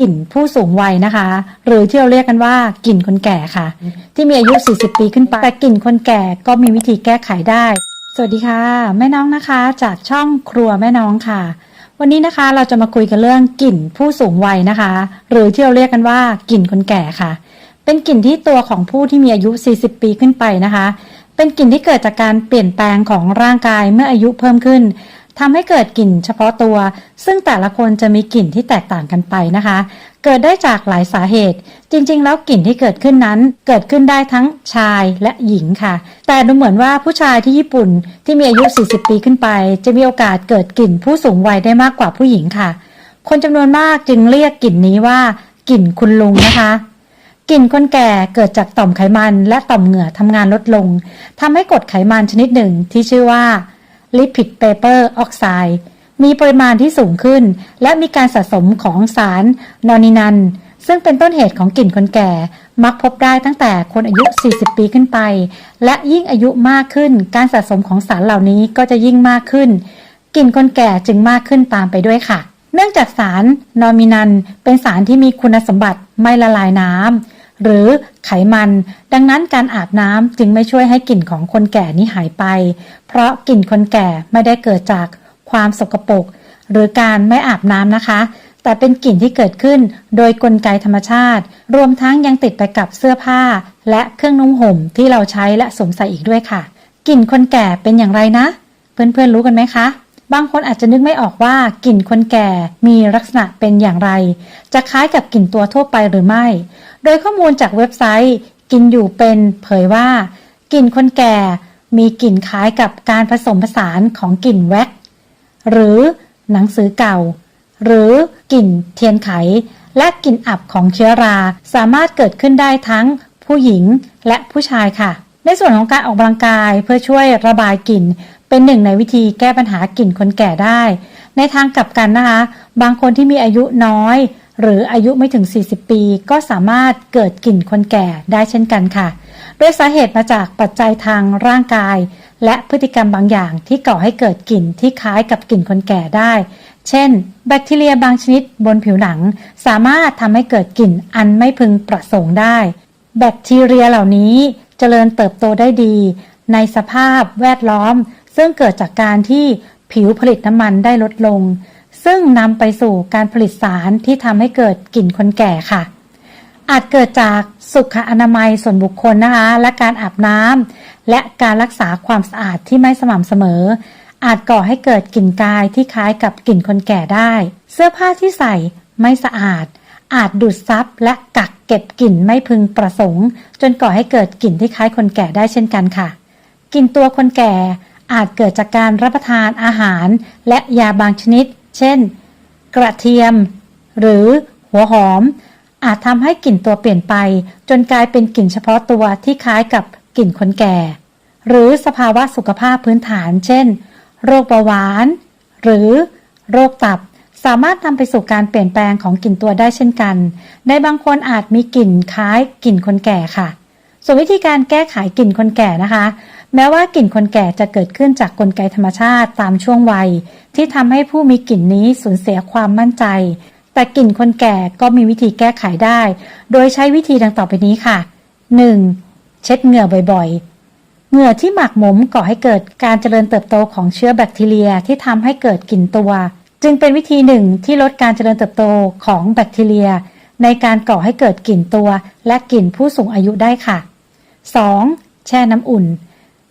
กลิ่นผู้สูงวัยนะคะ หรือที่เราเรียกกันว่ากลิ่นคนแก่ค่ะ ที่มีอายุ 40 ปีขึ้นไปแต่กลิ่นคนแก่ก็มีวิธีแก้ไขได้ สวัสดีค่ะ แม่น้องนะคะ จากช่องครัวแม่น้องค่ะ วันนี้นะคะเราจะมาคุยกันเรื่องกลิ่นผู้สูงวัยนะคะ หรือที่เราเรียกกันว่ากลิ่นคนแก่ค่ะ เป็นกลิ่นที่ตัวของผู้ที่มีอายุ 40 ปีขึ้นไปนะคะ เป็นกลิ่นที่เกิดจากการเปลี่ยนแปลงของร่างกายเมื่ออายุเพิ่มขึ้น ทำให้เกิดกลิ่นเฉพาะตัว ซึ่งแต่ละคนจะมีกลิ่นที่แตกต่างกันไปนะคะ เกิดได้จากหลายสาเหตุ จริง ๆ แล้วกลิ่นที่เกิดขึ้นนั้น เกิดขึ้นได้ทั้งชายและหญิงค่ะ แต่ดูเหมือนว่าผู้ชายที่ญี่ปุ่นที่มีอายุ 40 ปีขึ้นไป จะมีโอกาสเกิดกลิ่นผู้สูงวัยได้มากกว่าผู้หญิงค่ะ คนจำนวนมากจึงเรียกกลิ่นนี้ว่ากลิ่นคุณลุงนะคะกลิ่นคนแก่เกิดจากต่อมไขมันและต่อมเหงื่อทำงานลดลงทำให้กรดไขมันชนิดหนึ่งที่ชื่อว่า lipid paper oxide มีปริมาณที่สูงขึ้น และมีการสะสมของสารนอนินัน ซึ่งเป็นต้นเหตุของกลิ่นคนแก่ มักพบได้ตั้งแต่คนอายุ 40 ปีขึ้นไป และยิ่งอายุมากขึ้น การสะสมของสารเหล่านี้ก็จะยิ่งมากขึ้น กลิ่นคนแก่จึงมากขึ้นตามไปด้วยค่ะ เนื่องจากสารนอมินันเป็นสารที่มีคุณสมบัติไม่ละลายน้ำ หรือไขมัน ดังนั้นการอาบน้ำจึงไม่ช่วยให้กลิ่นของคนแก่นี้หายไป เพราะกลิ่นคนแก่ไม่ได้เกิดจากความสกปรกหรือการไม่อาบน้ำนะคะ แต่เป็นกลิ่นที่เกิดขึ้นโดยกลไกธรรมชาติ รวมทั้งยังติดไปกับเสื้อผ้า และเครื่องนุ่งห่มที่เราใช้และสวมใส่อีกด้วยค่ะ กลิ่นคนแก่เป็นอย่างไรนะ เพื่อนๆรู้กันไหมคะ บางคนอาจจะนึกไม่ออกว่ากลิ่นคนแก่มีลักษณะเป็นอย่างไร จะคล้ายกับกลิ่นตัวทั่วไปหรือไม่ โดยข้อมูลจากเว็บไซต์ กินอยู่เป็นเผยว่ากลิ่นคนแก่มีกลิ่นคล้ายกับการผสมผสานของกลิ่นแว็กซ์หรือหนังสือเก่า หรือกลิ่นเทียนไข และกลิ่นอับของเชื้อราสามารถเกิดขึ้นได้ทั้งผู้หญิงและผู้ชายค่ะ ในส่วนของการออกกำลังกายเพื่อช่วยระบายกลิ่น เป็นหนึ่งในวิธีแก้ปัญหากลิ่นคนแก่ได้ ในทางกลับกันนะคะ บางคนที่มีอายุน้อย หรืออายุไม่ถึง 40 ปี ก็สามารถเกิดกลิ่นคนแก่ได้เช่นกันค่ะ โดยสาเหตุมาจากปัจจัยทางร่างกาย และพฤติกรรมบางอย่างที่ก่อให้เกิดกลิ่นที่คล้ายกับกลิ่นคนแก่ได้ เช่น แบคทีเรียบางชนิดบนผิวหนัง สามารถทำให้เกิดกลิ่นอันไม่พึงประสงค์ได้ แบคทีเรียเหล่านี้ เจริญเติบโตได้ดี ในสภาพแวดล้อม ซึ่งเกิดจากการที่ผิวผลิตน้ำมันได้ลดลง ซึ่งนำไปสู่การผลิตสารที่ทำให้เกิดกลิ่นคนแก่ค่ะ อาจเกิดจากสุขอนามัยส่วนบุคคลนะคะ และการอาบน้ำและการรักษาความสะอาดที่ไม่สม่ำเสมอ อาจก่อให้เกิดกลิ่นกายที่คล้ายกับกลิ่นคนแก่ได้ เสื้อผ้าที่ใส่ไม่สะอาด อาจดูดซับและกักเก็บกลิ่นไม่พึงประสงค์ จนก่อให้เกิดกลิ่นที่คล้ายคนแก่ได้เช่นกันค่ะ กลิ่นตัวคนแก่อาจเกิดจากการรับประทานอาหาร และยาบางชนิด เช่น กระเทียม หรือหัวหอม อาจทำให้กลิ่นตัวเปลี่ยนไป จนกลายเป็นกลิ่นเฉพาะตัวที่คล้ายกับกลิ่นคนแก่ หรือสภาวะสุขภาพพื้นฐาน เช่น โรคเบาหวาน หรือโรคตับ สามารถนำไปสู่การเปลี่ยนแปลงของกลิ่นตัวได้เช่นกัน ในบางคนอาจมีกลิ่นคล้ายกลิ่นคนแก่ค่ะ ส่วนวิธีการแก้ไขกลิ่นคนแก่นะคะ แม้ว่ากลิ่นคนแก่จะเกิดขึ้นจากกลไกธรรมชาติตามช่วงวัย ที่ทำให้ผู้มีกลิ่นนี้สูญเสียความมั่นใจ แต่กลิ่นคนแก่ก็มีวิธีแก้ไขได้ โดยใช้วิธีดังต่อไปนี้ค่ะ 1. เช็ดเหงื่อบ่อยเหงื่อที่หมักหมมก่อให้เกิดการเจริญเติบโตของเชื้อแบคทีเรียที่ทำให้เกิดกลิ่นตัว จึงเป็นวิธีหนึ่งที่ลดการเจริญเติบโตของแบคทีเรีย ในการก่อให้เกิดกลิ่นตัวและกลิ่นผู้สูงอายุได้ค่ะ 2. แช่น้ำอุ่น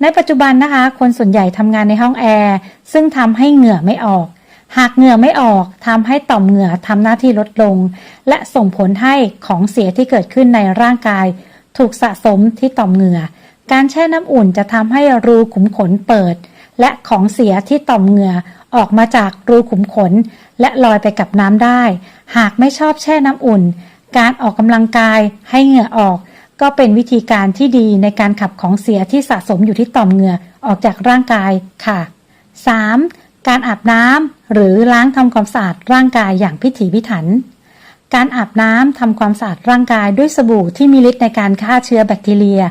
ในปัจจุบันนะคะ คนส่วนใหญ่ทำงานในห้องแอร์ ซึ่งทำให้เหงื่อไม่ออก หากเหงื่อไม่ออกทำให้ต่อมเหงื่อทำหน้าที่ลดลง และส่งผลให้ของเสียที่เกิดขึ้นในร่างกาย ถูกสะสมที่ต่อมเหงื่อ การแช่น้ำอุ่นจะทำให้รูขุมขนเปิด และของเสียที่ต่อมเหงื่อ ออกมาจากรูขุมขน และลอยไปกับน้ำได้ หากไม่ชอบแช่น้ำอุ่น การออกกำลังกายให้เหงื่อออก ก็เป็นวิธีการที่ดีในการขับของเสียที่สะสมอยู่ที่ต่อมเหงื่อออกจากร่างกายค่ะ 3. การอาบน้ำหรือล้างทำความสะอาดร่างกายอย่างพิถีพิถัน การอาบน้ำทำความสะอาดร่างกายด้วยสบู่ที่มีฤทธิ์ในการฆ่าเชื้อแบคทีเรีย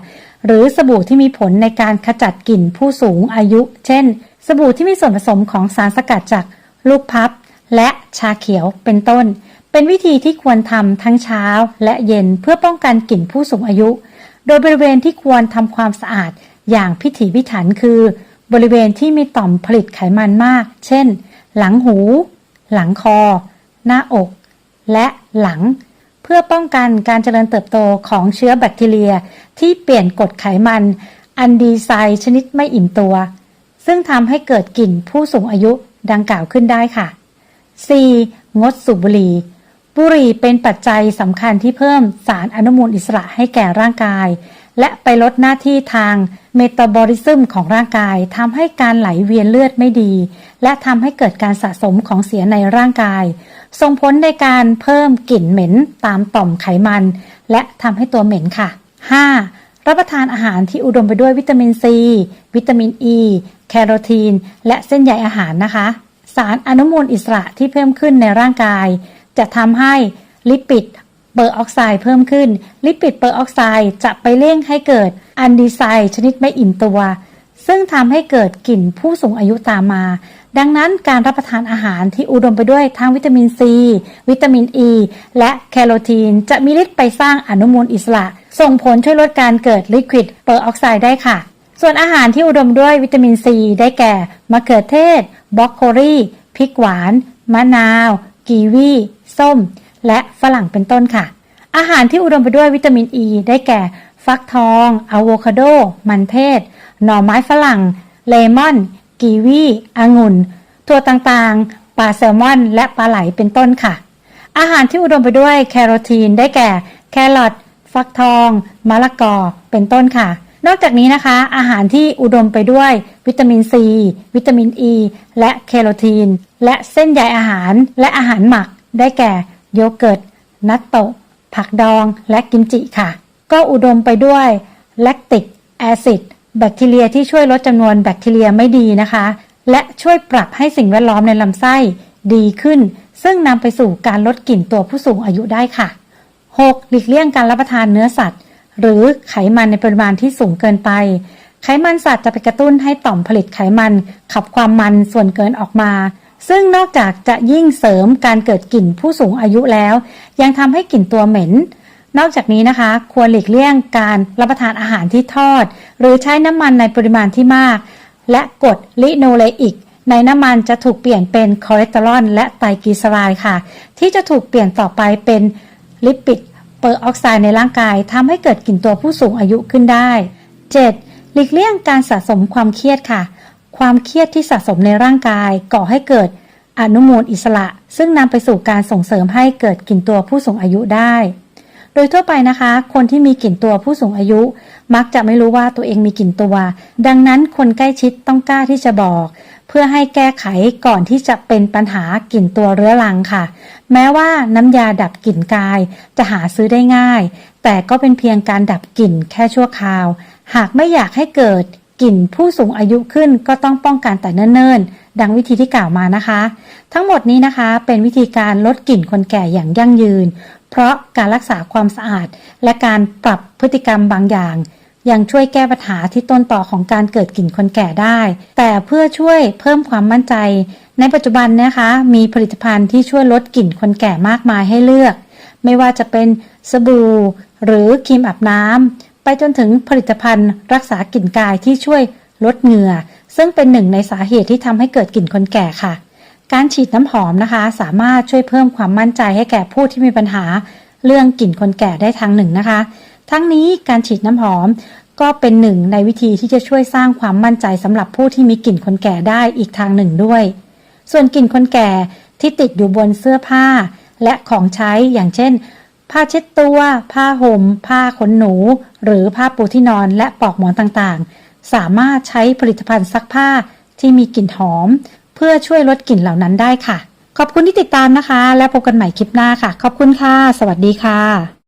หรือสบู่ที่มีผลในการขจัดกลิ่นผู้สูงอายุ เช่น สบู่ที่มีส่วนผสมของสารสกัดจากลูกพับ และชาเขียวเป็นต้น เป็นวิธีที่ควรทำทั้งเช้าและเย็นเพื่อป้องกันกลิ่นผู้สูงอายุ โดยบริเวณที่ควรทำความสะอาดอย่างพิถีพิถันคือ บริเวณที่มีต่อมผลิตไขมันมาก เช่น หลังหู หลังคอ หน้าอก และหลัง เพื่อป้องกันการเจริญเติบโตของเชื้อแบคทีเรีย ที่เปลี่ยนกรดไขมัน อันดีไซน์ชนิดไม่อิ่มตัว ซึ่งทำให้เกิดกลิ่นผู้สูงอายุดังกล่าวขึ้นได้ค่ะ 4. งดสูบบุหรี่ บุหรี่เป็นปัจจัยสำคัญที่เพิ่มสารอนุมูลอิสระให้แก่ร่างกาย และไปลดหน้าที่ทางเมตาบอลิซึมของร่างกายทำให้การไหลเวียนเลือดไม่ดี และทำให้เกิดการสะสมของเสียในร่างกาย ส่งผลในการเพิ่มกลิ่นเหม็นตามต่อมไขมัน และทำให้ตัวเหม็นค่ะ 5. รับประทานอาหารที่อุดมไปด้วยวิตามินซี วิตามินอ e, ีแคโรทีน และเส้นใยอาหารนะคะ สารอนุมูลอิสระที่เพิ่มขึ้นในร่างกาย จะทำให้ลิปิดเปอร์ออกไซด์เพิ่มขึ้น ลิปิดเปอร์ออกไซด์จะไปเร่งให้เกิดอันดีไซด์ชนิดไม่อิ่มตัว ซึ่งทำให้เกิดกลิ่นผู้สูงอายุตามมา ดังนั้นการรับประทานอาหารที่อุดมไปด้วยทั้งวิตามินซี วิตามินอ e, ีและแคโรทีน จะมีฤทธิ์ไปสร้างอนุมูลอิสระ ส่งผลช่วยลดการเกิดลิควิดเปอร์ออกไซด์ได้ค่ะ ส่วนอาหารที่อุดมด้วยวิตามินซีได้แก่มะเขือเทศบรอกโคลีพริกหวาน มะนาว กีวี ส้ม และฝรั่งเป็นต้นค่ะ อาหารที่อุดมไปด้วยวิตามินอ e ีได้แก่ฟักทองอะโวคาโด มันเทศ หน่อไม้ฝรั่ง เลมอน กีวีองุ่นถั่วต่างๆ ปลาแซลมอน และปลาไหลเป็นต้นค่ะ อาหารที่อุดมไปด้วยแคโรทีนได้แก่ แครอท ฟักทอง มะละกอ เป็นต้นค่ะ นอกจากนี้นะคะ อาหารที่อุดมไปด้วย วิตามินซี วิตามินอ e, ีและแคโรทีน และเส้นใยอาหารและอาหารหมัก ได้แก่ โยเกิร์ต นัตโตะ ผักดอง และกิมจิค่ะ ก็อุดมไปด้วยแลคติกแอซิด แบคทีเรียที่ช่วยลดจำนวนแบคทีเรียไม่ดีนะคะ และช่วยปรับให้สิ่งแวดล้อมในลำไส้ดีขึ้น ซึ่งนำไปสู่การลดกลิ่นตัวผู้สูงอายุได้ค่ะ 6. หลีกเลี่ยงการรับประทานเนื้อสัตว์ หรือไขมันในปริมาณที่สูงเกินไป ไขมันสัตว์จะไปกระตุ้นให้ต่อมผลิตไขมันขับความมันส่วนเกินออกมา ซึ่งนอกจากจะยิ่งเสริมการเกิดกลิ่นผู้สูงอายุแล้ว ยังทำให้กลิ่นตัวเหม็น นอกจากนี้นะคะ ควรหลีกเลี่ยงการรับประทานอาหารที่ทอด หรือใช้น้ำมันในปริมาณที่มาก และกรดลิโนเลอิก ในน้ำมันจะถูกเปลี่ยนเป็นคอเลสเตอรอลและไตรกลีเซอไรด์ค่ะ ที่จะถูกเปลี่ยนต่อไปเป็นลิปิดเปอร์ออกไซด์ในร่างกายทำให้เกิดกลิ่นตัวผู้สูงอายุขึ้นได้ 7. หลีกเลี่ยงการสะสมความเครียดค่ะ ความเครียดที่สะสมในร่างกายก่อให้เกิดอนุมูลอิสระ ซึ่งนำไปสู่การส่งเสริมให้เกิดกลิ่นตัวผู้สูงอายุได้ โดยทั่วไปนะคะ คนที่มีกลิ่นตัวผู้สูงอายุ มักจะไม่รู้ว่าตัวเองมีกลิ่นตัว ดังนั้นคนใกล้ชิดต้องกล้าที่จะบอก เพื่อให้แก้ไขก่อนที่จะเป็นปัญหากลิ่นตัวเรื้อรังค่ะ แม้ว่าน้ำยาดับกลิ่นกาย จะหาซื้อได้ง่าย แต่ก็เป็นเพียงการดับกลิ่นแค่ชั่วคราว หากไม่อยากให้เกิดกลิ่นผู้สูงอายุขึ้นก็ต้องป้องกันแต่เนิ่นๆ ดังวิธีที่กล่าวมานะคะ ทั้งหมดนี้นะคะเป็นวิธีการลดกลิ่นคนแก่อย่างยั่งยืน เพราะการรักษาความสะอาด และการปรับพฤติกรรมบางอย่าง ยังช่วยแก้ปัญหาที่ต้นต่อของการเกิดกลิ่นคนแก่ได้ แต่เพื่อช่วยเพิ่มความมั่นใจ ในปัจจุบันนะคะมีผลิตภัณฑ์ที่ช่วยลดกลิ่นคนแก่มากมายให้เลือก ไม่ว่าจะเป็นสบู่ หรือครีมอาบน้ำไปจนถึงผลิตภัณฑ์ รักษากลิ่นกายที่ช่วยลดเหงื่อ ซึ่งเป็นหนึ่งในสาเหตุที่ทำให้เกิดกลิ่นคนแก่ค่ะ การฉีดน้ำหอมนะคะ สามารถช่วยเพิ่มความมั่นใจให้แก่ผู้ที่มีปัญหา เรื่องกลิ่นคนแก่ได้ทางหนึ่งนะคะ ทั้งนี้การฉีดน้ำหอมก็เป็นหนึ่งในวิธีที่จะช่วยสร้างความมั่นใจสำหรับผู้ที่มีกลิ่นคนแก่ได้อีกทางหนึ่งด้วย ส่วนกลิ่นคนแก่ที่ติดอยู่บนเสื้อผ้า และของใช้อย่างเช่น ผ้าเช็ดตัว ผ้าห่ม ผ้าขนหนู หรือผ้าปูที่นอนและปลอกหมอนต่างๆ สามารถใช้ผลิตภัณฑ์ซักผ้าที่มีกลิ่นหอม พื่อช่วยลดกลิ่นเหล่านั้นได้ค่ะ ขอบคุณที่ติดตามนะคะ และพบกันใหม่คลิปหน้าค่ะ ขอบคุณค่ะ สวัสดีค่ะ